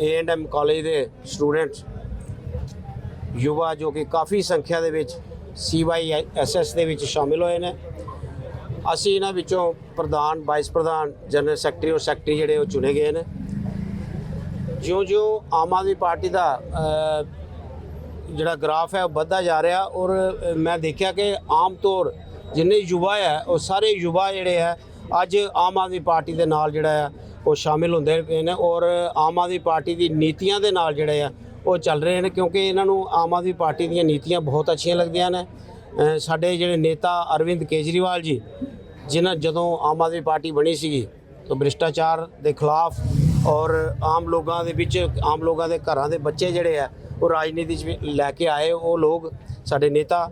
And college ਦੇ students ਯੁਵਾ ਜੋ ਕਿ ਕਾਫੀ ਸੰਖਿਆ ਦੇ ਵਿੱਚ ਸੀਵਾਈਐਸਐਸ ਦੇ ਵਿੱਚ ਸ਼ਾਮਿਲ ਹੋਏ ਨੇ। ਅਸੀਂ ਇਹਨਾਂ ਵਿੱਚੋਂ ਪ੍ਰਧਾਨ ਵਾਈਸ ਪ੍ਰਧਾਨ ਜਨਰਲ ਸੈਕਟਰੀ ਔਰ ਸੈਕਟਰੀ ਜਿਹੜੇ ਉਹ ਚੁਣੇ ਗਏ ਨੇ। ਜਿਉਂ-ਜਿਉਂ ਆਮ ਆਦਮੀ ਪਾਰਟੀ ਦਾ ਜਿਹੜਾ ਗ੍ਰਾਫ ਹੈ ਉਹ ਵੱਧਦਾ ਜਾ ਰਿਹਾ ਔਰ ਮੈਂ ਦੇਖਿਆ ਕਿ ਆਮ ਤੌਰ ਜਿੰਨੇ ਯੁਵਾ ਹੈ, ਉਹ ਸਾਰੇ ਯੁਵਾ ਜਿਹੜੇ ਹੈ, ਅੱਜ ਆਮ ਆਦਮੀ ਪਾਰਟੀ ਦੇ ਨਾਲ ਜਿਹੜਾ ਹੈ ਉਹ ਸ਼ਾਮਿਲ ਹੁੰਦੇ ਰਹੇ ਨੇ ਔਰ ਆਮ ਆਦਮੀ ਪਾਰਟੀ ਦੀ ਨੀਤੀਆਂ ਦੇ ਨਾਲ ਜਿਹੜੇ ਆ, ਉਹ ਚੱਲ ਰਹੇ ਨੇ ਕਿਉਂਕਿ ਇਹਨਾਂ ਨੂੰ ਆਮ ਆਦਮੀ ਪਾਰਟੀ ਦੀਆਂ ਨੀਤੀਆਂ ਬਹੁਤ ਅੱਛੀਆਂ ਲੱਗਦੀਆਂ ਨੇ। ਸਾਡੇ ਜਿਹੜੇ ਨੇਤਾ ਅਰਵਿੰਦ ਕੇਜਰੀਵਾਲ ਜੀ, ਜਿਨ੍ਹਾਂ ਜਦੋਂ ਆਮ ਆਦਮੀ ਪਾਰਟੀ ਬਣੀ ਸੀਗੀ, ਤਾਂ ਭ੍ਰਿਸ਼ਟਾਚਾਰ ਦੇ ਖਿਲਾਫ ਔਰ ਆਮ ਲੋਕਾਂ ਦੇ ਵਿੱਚ, ਆਮ ਲੋਕਾਂ ਦੇ ਘਰਾਂ ਦੇ ਬੱਚੇ ਜਿਹੜੇ ਆ, ਉਹ ਰਾਜਨੀਤੀ 'ਚ ਲੈ ਕੇ ਆਏ। ਉਹ ਲੋਕ ਸਾਡੇ ਨੇਤਾ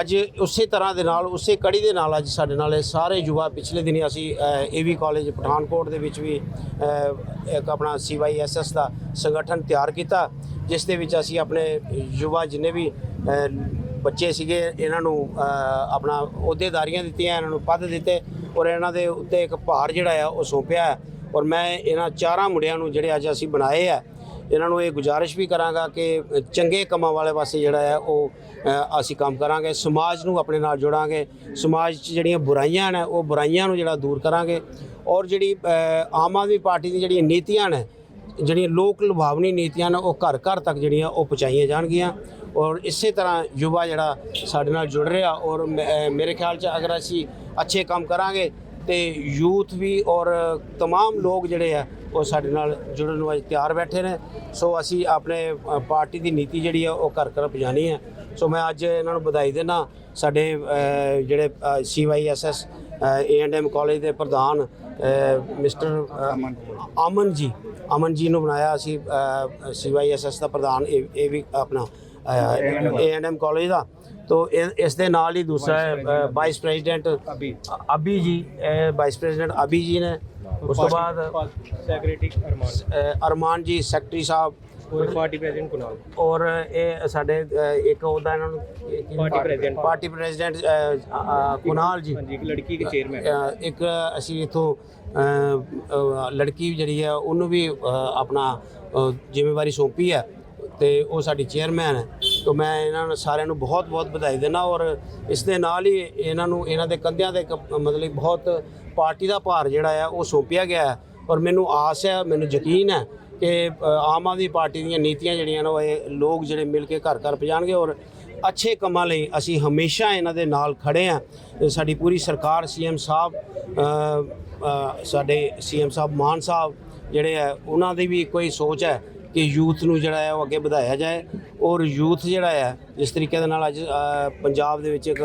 ਅੱਜ ਉਸੇ ਤਰ੍ਹਾਂ ਦੇ ਨਾਲ, ਉਸੇ ਕੜੀ ਦੇ ਨਾਲ ਅੱਜ ਸਾਡੇ ਨਾਲ ਇਹ ਸਾਰੇ ਯੁਵਾ ਪਿਛਲੇ ਦਿਨੀ ਅਸੀਂ ਏਵੀ ਕਾਲਜ ਪਠਾਨਕੋਟ ਦੇ ਵਿੱਚ ਵੀ ਇੱਕ ਆਪਣਾ ਸੀਵਾਈਐਸਐਸ ਦਾ ਸੰਗਠਨ ਤਿਆਰ ਕੀਤਾ, ਜਿਸ ਦੇ ਵਿੱਚ ਅਸੀਂ ਆਪਣੇ ਯੁਵਾ ਜਿੰਨੇ ਵੀ ਬੱਚੇ ਸੀਗੇ, ਇਹਨਾਂ ਨੂੰ ਆਪਣਾ ਅਹੁਦੇਦਾਰੀਆਂ ਦਿੱਤੀਆਂ, ਇਹਨਾਂ ਨੂੰ ਪਦ ਦਿੱਤੇ ਔਰ ਇਹਨਾਂ ਦੇ ਉੱਤੇ ਇੱਕ ਭਾਰ ਜਿਹੜਾ ਆ ਉਹ ਸੌਂਪਿਆ ਔਰ ਮੈਂ ਇਹਨਾਂ ਚਾਰਾਂ ਮੁੰਡਿਆਂ ਨੂੰ ਜਿਹੜੇ ਅੱਜ ਅਸੀਂ ਬਣਾਏ ਆ ਇਹਨਾਂ ਨੂੰ ਇਹ ਗੁਜ਼ਾਰਿਸ਼ ਵੀ ਕਰਾਂਗਾ ਕਿ ਚੰਗੇ ਕੰਮਾਂ ਵਾਲੇ ਪਾਸੇ ਜਿਹੜਾ ਹੈ ਉਹ ਅ, ਅਸੀਂ ਕੰਮ ਕਰਾਂਗੇ ਸਮਾਜ ਨੂੰ ਆਪਣੇ ਨਾਲ ਜੋੜਾਂਗੇ ਸਮਾਜ 'ਚ ਜਿਹੜੀਆਂ ਬੁਰਾਈਆਂ ਨੇ ਉਹ ਬੁਰਾਈਆਂ ਨੂੰ ਜਿਹੜਾ ਦੂਰ ਕਰਾਂਗੇ ਔਰ ਜਿਹੜੀ ਅ, ਆਮ ਆਦਮੀ ਪਾਰਟੀ ਦੀ ਜਿਹੜੀਆਂ ਨੀਤੀਆਂ ਨੇ ਜਿਹੜੀਆਂ ਲੋਕ ਲੁਭਾਵਣੀ ਨੀਤੀਆਂ ਨੇ ਉਹ ਘਰ ਘਰ ਤੱਕ ਜਿਹੜੀਆਂ ਉਹ ਪਹੁੰਚਾਈਆਂ ਜਾਣਗੀਆਂ ਔਰ ਇਸੇ ਤਰ੍ਹਾਂ ਯੁਵਾ ਜਿਹੜਾ ਸਾਡੇ ਨਾਲ ਜੁੜ ਰਿਹਾ ਔਰ ਮ- ਅ, ਮੇਰੇ ਖਿਆਲ 'ਚ ਅਗਰ ਅਸੀਂ ਅੱਛੇ ਕੰਮ ਕਰਾਂਗੇ ਤੇ ਯੂਥ ਵੀ ਔਰ तमाम ਲੋਕ ਜਿਹੜੇ ਆ ਉਹ ਸਾਡੇ ਨਾਲ ਜੁੜਨ ਨੂੰ ਅੱਜ ਤਿਆਰ ਬੈਠੇ ਨੇ। ਸੋ ਅਸੀਂ ਆਪਣੇ ਪਾਰਟੀ ਦੀ ਨੀਤੀ ਜਿਹੜੀ ਆ ਉਹ ਘਰ ਘਰ ਪਹੁੰਚਾਉਣੀ ਹੈ ਸੋ ਮੈਂ ਅੱਜ ਇਹਨਾਂ ਨੂੰ ਵਧਾਈ ਦੇਣਾ ਸਾਡੇ ਜਿਹੜੇ ਸੀਵਾਈਐਸਐਸ ਏ&ਐਮ ਕਾਲਜ ਦੇ ਪ੍ਰਧਾਨ ਮਿਸਟਰ ਅਮਨ ਜੀ। ਅਮਨ ਜੀ। ਨੂੰ ਬਣਾਇਆ ਅਸੀਂ ਸੀਵਾਈਐਸਐਸ ਦਾ ਪ੍ਰਧਾਨ ਇਹ ਵੀ ਆਪਣਾ ਏ&ਐਮ ਕਾਲਜ ਦਾ। ਤੋ ਇਸ ਦੇ ਨਾਲ ਹੀ ਦੂਸਰਾ ਹੈ ਵਾਈਸ ਪ੍ਰੈਜ਼ੀਡੈਂਟ ਅਭੀ। ਅਬੀ ਜੀ ਵਾਈਸ ਪ੍ਰੈਜ਼ੀਡੈਂਟ ਅਬੀ ਜੀ ਨੇ। ਉਸ ਤੋਂ ਬਾਅਦ ਸੈਕਟਰੀ ਅਰਮਾਨ। ਅਰਮਾਨ ਜੀ ਸੈਕਟਰੀ ਸਾਹਿਬ। ਔਰ ਪਾਰਟੀ ਪ੍ਰੈਜ਼ੀਡੈਂਟ ਕੁਨਾਲ। ਔਰ ਇਹ ਸਾਡੇ ਇੱਕ ਉਹਦਾ ਇਹਨਾਂ ਨੂੰ party president. Party president Kunal ji. ਹਾਂਜੀ ਇੱਕ ਲੜਕੀ ਦੇ ਚੇਅਰਮੈਨ। ਇੱਕ ਅਸੀਂ ਇਥੋਂ ਲੜਕੀ ਜਿਹੜੀ ਹੈ ਉਹਨੂੰ ਵੀ ਆਪਣਾ ਜ਼ਿੰਮੇਵਾਰੀ ਸੌਂਪੀ ਹੈ। ਤੇ ਉਹ ਸਾਡੀ ਚੇਅਰਮੈਨ ਹੈ। ਤਾਂ ਮੈਂ ਇਹਨਾਂ ਨੂੰ ਸਾਰਿਆਂ ਨੂੰ ਬਹੁਤ ਬਹੁਤ ਵਧਾਈ ਦੇਣਾ ਔਰ ਇਸ ਦੇ ਨਾਲ ਹੀ ਇਹਨਾਂ ਨੂੰ ਇਹਨਾਂ ਦੇ ਕੰਧਿਆਂ ਤੇ ਇੱਕ ਮਤਲਬ ਬਹੁਤ ਪਾਰਟੀ ਦਾ ਭਾਰ ਜਿਹੜਾ ਆ ਉਹ ਸੌਂਪਿਆ ਗਿਆ ਹੈ। ਔਰ ਮੈਨੂੰ ਆਸ ਹੈ ਮੈਨੂੰ ਯਕੀਨ ਹੈ ਕਿ ਆਮ ਆਦਮੀ ਪਾਰਟੀ ਦੀਆਂ ਨੀਤੀਆਂ ਜਿਹੜੀਆਂ ਨੇ ਉਹ ਇਹ ਲੋਕ ਜਿਹੜੇ ਮਿਲ ਕੇ ਘਰ ਘਰ ਪਹੁੰਚਾਉਣਗੇ ਔਰ ਅੱਛੇ ਕੰਮਾਂ ਲਈ ਅਸੀਂ ਹਮੇਸ਼ਾ ਇਹਨਾਂ ਦੇ ਨਾਲ ਖੜੇ ਆ ਸਾਡੀ ਪੂਰੀ ਸਰਕਾਰ ਸੀਐਮ ਸਾਹਿਬ ਅ, ਅ, ਸਾਡੇ ਸੀਐਮ ਸਾਹਿਬ ਮਾਨ ਸਾਹਿਬ ਜਿਹੜੇ ਆ ਉਹਨਾਂ ਦੀ ਵੀ ਕੋਈ ਸੋਚ ਹੈ ਕਿ ਯੂਥ ਨੂੰ ਜਿਹੜਾ ਹੈ ਉਹ ਅੱਗੇ ਵਧਾਇਆ ਜਾਏ ਔਰ ਯੂਥ ਜਿਹੜਾ ਹੈ, ਜਿਸ ਤਰੀਕੇ ਦੇ ਨਾਲ ਅੱਜ ਪੰਜਾਬ ਦੇ ਵਿੱਚ ਇੱਕ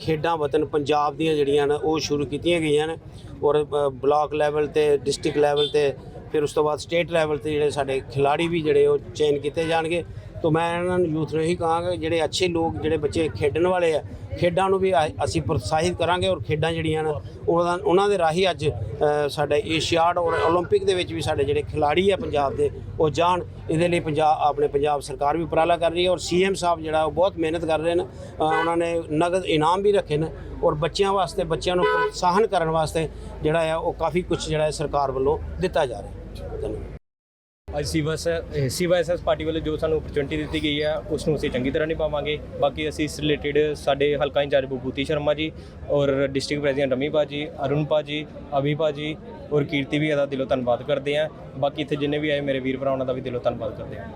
ਖੇਡਾਂ ਵਤਨ ਪੰਜਾਬ ਦੀਆਂ ਜਿਹੜੀਆਂ ਨੇ ਉਹ ਸ਼ੁਰੂ ਕੀਤੀਆਂ ਗਈਆਂ ਨੇ ਔਰ ਬਲਾਕ ਲੈਵਲ ਤੇ, ਡਿਸਟ੍ਰਿਕਟ ਲੈਵਲ ਤੇ, ਫਿਰ ਉਸ ਤੋਂ ਬਾਅਦ ਸਟੇਟ ਲੈਵਲ ਤੇ ਜਿਹੜੇ ਸਾਡੇ ਖਿਲਾੜੀ ਵੀ ਜਿਹੜੇ ਉਹ ਚੇਂਜ ਕੀਤੇ ਜਾਣਗੇ ਤਾਂ ਮੈਂ ਇਹਨਾਂ ਨੂੰ ਯੂਥ ਨੂੰ ਇਹੀ ਕਹਾਂਗਾ ਕਿ ਜਿਹੜੇ ਅੱਛੇ ਲੋਕ ਜਿਹੜੇ ਬੱਚੇ ਖੇਡਣ ਵਾਲੇ ਆ ਖੇਡਾਂ ਨੂੰ ਵੀ ਅ- ਅਸੀਂ ਪ੍ਰੋਤਸਾਹਿਤ ਕਰਾਂਗੇ ਔਰ ਖੇਡਾਂ ਜਿਹੜੀਆਂ ਨੇ ਉਹਨਾਂ ਉਹਨਾਂ ਦੇ ਰਾਹੀਂ ਅੱਜ ਅ, ਸਾਡਾ ਏਸ਼ੀਆਡ ਔਰ 올림픽 ਦੇ ਵਿੱਚ ਵੀ ਸਾਡੇ ਜਿਹੜੇ ਖਿਲਾੜੀ ਆ ਪੰਜਾਬ ਦੇ ਉਹ ਜਾਣ ਇਹਦੇ ਲਈ ਪੰਜਾਬ ਆਪਣੇ ਪੰਜਾਬ ਸਰਕਾਰ ਵੀ ਉਪਰਾਲਾ ਕਰ ਰਹੀ ਹੈ ਔਰ ਸੀਐਮ ਸਾਹਿਬ ਜਿਹੜਾ ਉਹ ਬਹੁਤ ਮਿਹਨਤ ਕਰ ਰਹੇ ਨੇ ਅ, ਉਹਨਾਂ ਨੇ ਨਗਦ ਇਨਾਮ ਵੀ ਰੱਖੇ ਨੇ ਔਰ ਬੱਚਿਆਂ ਵਾਸਤੇ ਬੱਚਿਆਂ ਨੂੰ ਪ੍ਰੋਤਸਾਹਨ ਕਰਨ ਵਾਸਤੇ ਜਿਹੜਾ ਆ ਉਹ ਕਾਫੀ ਕੁਝ ਜਿਹੜਾ ਹੈ ਸਰਕਾਰ ਵੱਲੋਂ ਦਿੱਤਾ ਜਾ ਰਿਹਾ ਹੈ ਧੰਨਵਾਦ ਅੱਜ ਸੀਵਾਸ ਸੀਵਾਐਸਐਸ ਪਾਰਟੀ ਵੱਲੋਂ ਜੋ ਸਾਨੂੰ ਓਪਰਚੁਨਿਟੀ ਦਿੱਤੀ ਗਈ ਹੈ ਉਸ ਨੂੰ ਅਸੀਂ ਚੰਗੀ ਤਰ੍ਹਾਂ ਨਿਭਾਵਾਂਗੇ। ਬਾਕੀ ਅਸੀਂ ਇਸ ਰਿਲੇਟਡ ਸਾਡੇ ਹਲਕਾ ਇੰਚਾਰਜ ਬੁਭੂਤੀ ਸ਼ਰਮਾ ਜੀ ਔਰ ਡਿਸਟ੍ਰਿਕਟ ਪ੍ਰੈਜ਼ੀਡੈਂਟ ਅਮੀ ਜੀ, ਅਰੁਣ ਜੀ, ਅਭੀ ਜੀ ਔਰ ਕੀਰਤੀ ਵੀ ਇਹਦਾ ਦਿਲੋਂ ਧੰਨਵਾਦ ਕਰਦੇ ਹਾਂ। ਬਾਕੀ ਇੱਥੇ ਜਿੰਨੇ ਵੀ ਆਏ ਮੇਰੇ ਵੀਰ ਭਰਾ, ਉਹਨਾਂ ਦਾ ਵੀ ਦਿਲੋਂ ਧੰਨਵਾਦ ਕਰਦੇ ਹਾਂ।